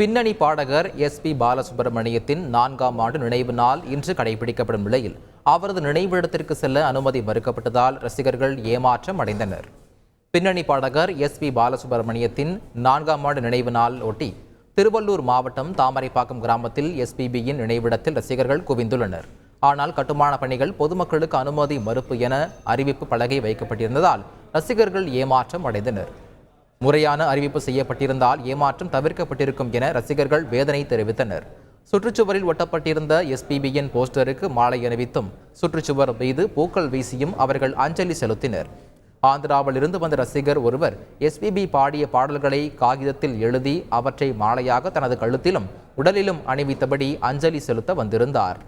பின்னணி பாடகர் S B பாலசுப்ரமணியத்தின் நான்காம் ஆண்டு நினைவு நாள் இன்று கடைபிடிக்கப்படும் நிலையில் அவரது நினைவிடத்திற்கு செல்ல அனுமதி மறுக்கப்பட்டதால் ரசிகர்கள் ஏமாற்றம் அடைந்தனர். பின்னணி பாடகர் எஸ் பி பாலசுப்ரமணியத்தின் நான்காம் ஆண்டு நினைவு நாள் ஒட்டி திருவள்ளூர் மாவட்டம் தாமரைப்பாக்கம் கிராமத்தில் எஸ்பிபியின் நினைவிடத்தில் ரசிகர்கள் குவிந்துள்ளனர். ஆனால் கட்டுமான பணிகள் பொதுமக்களுக்கு அனுமதி மறுப்பு என அறிவிப்பு பலகை வைக்கப்பட்டிருந்ததால் ரசிகர்கள் ஏமாற்றம் அடைந்தனர். முறையான அறிவிப்பு செய்யப்பட்டிருந்தால் ஏமாற்றம் தவிர்க்கப்பட்டிருக்கும் என ரசிகர்கள் வேதனை தெரிவித்தனர். சுற்றுச்சுவரில் ஒட்டப்பட்டிருந்த எஸ்பிபியின் போஸ்டருக்கு மாலை அணிவித்தும் சுற்றுச்சுவர் மீது பூக்கள் வீசியும் அவர்கள் அஞ்சலி செலுத்தினர். ஆந்திராவில் இருந்து வந்த ரசிகர் ஒருவர் எஸ்பிபி பாடிய பாடல்களை காகிதத்தில் எழுதி அவற்றை மாலையாக தனது கழுத்திலும் உடலிலும் அணிவித்தபடி அஞ்சலி செலுத்த வந்திருந்தார்.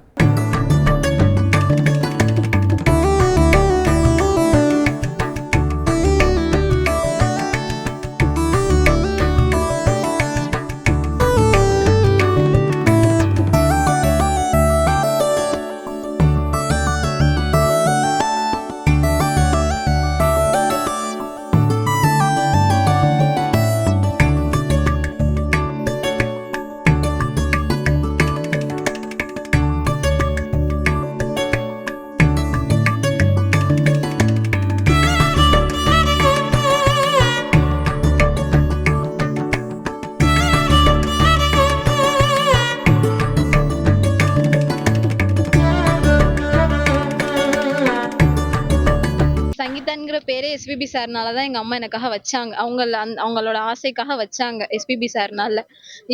பேரே எஸ்பிபி சார்னால தான் எங்கள் அம்மா எனக்காக வச்சாங்க. அவங்கள அந் அவங்களோட ஆசைக்காக வச்சாங்க எஸ்பிபி சார்னால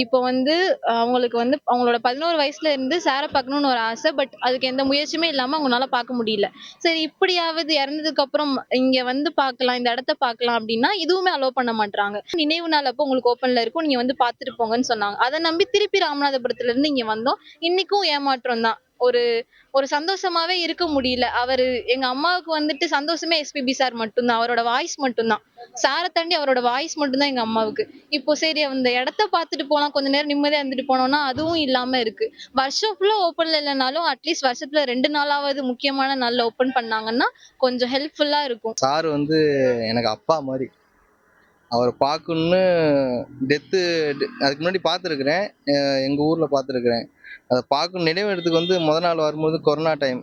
இப்போ வந்து அவங்களுக்கு வந்து அவங்களோட பதினோரு வயசுல இருந்து சாரை பார்க்கணும்னு ஒரு ஆசை பட் அதுக்கு எந்த முயற்சியுமே இல்லாமல் அவங்களால பார்க்க முடியல. சரி இப்படியாவது இறந்ததுக்கு அப்புறம் இங்க வந்து பார்க்கலாம் இந்த இடத்த பார்க்கலாம் அப்படின்னா இதுவுமே அலோவ் பண்ண மாட்டாங்க நினைவு நாள் அப்போ உங்களுக்கு ஓப்பன்ல இருக்கும் நீங்க வந்து பார்த்துட்டு போங்கன்னு சொன்னாங்க. அதை நம்பி திருப்பி ராமநாதபுரத்துல இருந்து இங்க வந்தோம். இன்னைக்கும் ஏமாற்றம் தான். ஒரு ஒரு சந்தோஷமாவே இருக்க முடியல. அவரு எங்க அம்மாவுக்கு வந்துட்டு சந்தோஷமே எஸ்பிபி சார் மட்டும்தான். அவரோட வாய்ஸ் மட்டும்தான். சாரை தாண்டி அவரோட வாய்ஸ் மட்டும்தான் எங்க அம்மாவுக்கு. இப்போ சரி அந்த இடத்த பார்த்துட்டு போலாம். கொஞ்ச நேரம் நிம்மதியா இருந்துட்டு போனோம்னா அதுவும் இல்லாம இருக்கு. வருஷம் ஃபுல்லா ஓப்பன்ல இல்லைனாலும் அட்லீஸ்ட் வருஷத்துல ரெண்டு நாளாவது முக்கியமான நாள்ல ஓப்பன் பண்ணாங்கன்னா கொஞ்சம் ஹெல்ப்ஃபுல்லா இருக்கும். சார் வந்து எனக்கு அப்பா மாதிரி. அவரை பார்க்கணுன்னு டெத்து அதுக்கு முன்னாடி பார்த்துருக்குறேன். எங்கள் ஊரில் பார்த்துருக்குறேன். அதை பார்க்கணும் நினைவிடத்துக்கு வந்து முத நாள் வரும்போது கொரோனா டைம்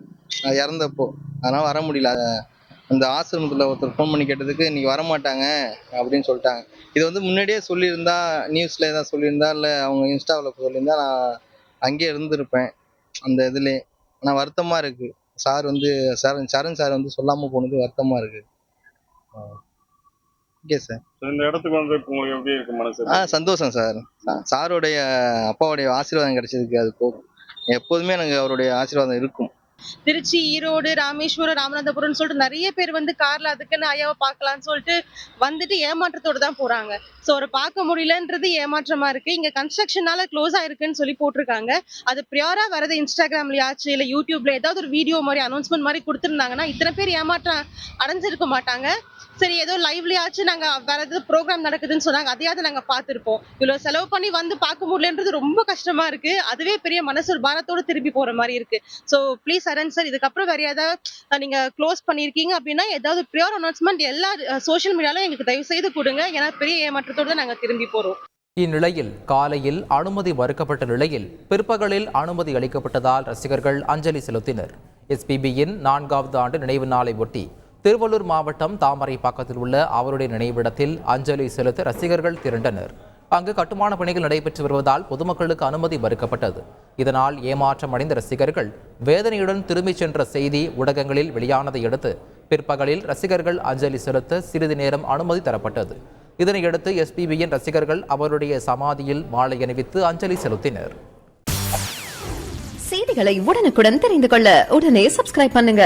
இறந்தப்போ. அதனால் வர முடியல. அந்த ஆசிரமத்தில் ஒருத்தர் ஃபோன் பண்ணி கேட்டதுக்கு இன்றைக்கி வரமாட்டாங்க அப்படின்னு சொல்லிட்டாங்க. இது வந்து முன்னாடியே சொல்லியிருந்தா நியூஸில் எதாவது சொல்லியிருந்தா இல்லை அவங்க இன்ஸ்டாவில் சொல்லியிருந்தா நான் அங்கேயே இருந்திருப்பேன். அந்த இதுலேயே. ஆனால் வருத்தமாக இருக்குது சார் வந்து சரண் சரண் சார் வந்து சொல்லாமல் போனது வருத்தமாக இருக்குது ஓகே சார் இந்த இடத்துக்கு வந்து உங்களுக்கு எப்படி இருக்கு மனசு? ஆ சந்தோஷம் சார் சாருடைய அப்பாவுடைய ஆசீர்வாதம் கிடைச்சதுக்கு அது போதும். எப்போதுமே எனக்கு அவருடைய ஆசீர்வாதம் இருக்கும். திருச்சி ஈரோடு ராமேஸ்வரம் ராமநாதபுரம்னு சொல்லிட்டு நிறைய பேர் வந்து கார்ல அதுக்குன்னு ஐயாவை பார்க்கலாம்னு சொல்லிட்டு வந்துட்டு ஏமாற்றத்தோட தான் போறாங்க. ஸோ அவரை பார்க்க முடியலன்றது ஏமாற்றமா இருக்கு. இங்க கன்ஸ்ட்ரக்ஷனால க்ளோஸ் ஆயிருக்குன்னு சொல்லி போட்டிருக்காங்க. அது பியூரா வரது இன்ஸ்டாகிராம்லயாச்சு இல்ல யூடியூப்ல ஏதாவது ஒரு வீடியோ மாதிரி அனௌன்ஸ்மெண்ட் மாதிரி கொடுத்துருந்தாங்கன்னா இத்தனை பேர் ஏமாற்றம் அடைஞ்சிருக்க மாட்டாங்க. சரி ஏதோ லைவ்லயாச்சும் நாங்க வேற ஏதாவது ப்ரோக்ராம் நடக்குதுன்னு சொன்னாங்க அதையாவது நாங்க பார்த்துருப்போம். இவ்வளவு செலவு பண்ணி வந்து பார்க்க முடியலன்றது ரொம்ப கஷ்டமா இருக்கு. அதுவே பெரிய மனசு ஒரு பாரத்தோட திருப்பி போற மாதிரி இருக்கு. So please Charan sir. இதுக்கப்புறம் வேற ஏதாவது நீங்க க்ளோஸ் பண்ணிருக்கீங்க அப்படின்னா ஏதாவது ப்ரியோர் அனௌன்ஸ்மெண்ட் எல்லா சோஷியல் மீடியாலும் எங்களுக்கு தயவு செய்து கொடுங்க. ஏன்னா பெரிய ஏமாற்றத்தோட தான் நாங்கள் திரும்பி போறோம். இந்நிலையில் காலையில் அனுமதி மறுக்கப்பட்ட நிலையில் பிற்பகலில் அனுமதி அளிக்கப்பட்டதால் ரசிகர்கள் அஞ்சலி செலுத்தினர். எஸ்பிபியின் நான்காவது ஆண்டு நினைவு நாளை ஒட்டி திருவள்ளூர் மாவட்டம் தாமரை பக்கத்தில் உள்ள அவருடைய நினைவிடத்தில் அஞ்சலி செலுத்த ரசிகர்கள் திரண்டனர். அங்கு கட்டுமான பணிகள் நடைபெற்று வருவதால் பொதுமக்களுக்கு அனுமதி மறுக்கப்பட்டது. இதனால் ஏமாற்றம் அடைந்த ரசிகர்கள் வேதனையுடன் திரும்பிச் சென்ற செய்தி ஊடகங்களில் வெளியானதை அடுத்து பிற்பகலில் ரசிகர்கள் அஞ்சலி செலுத்த சிறிது நேரம் அனுமதி தரப்பட்டது. இதனையடுத்து எஸ்பிபியின் ரசிகர்கள் அவருடைய சமாதியில் மாலை அணிவித்து அஞ்சலி செலுத்தினர். செய்திகளை உடனுக்குடன் தெரிந்து கொள்ள உடனே சப்ஸ்கிரைப் பண்ணுங்க.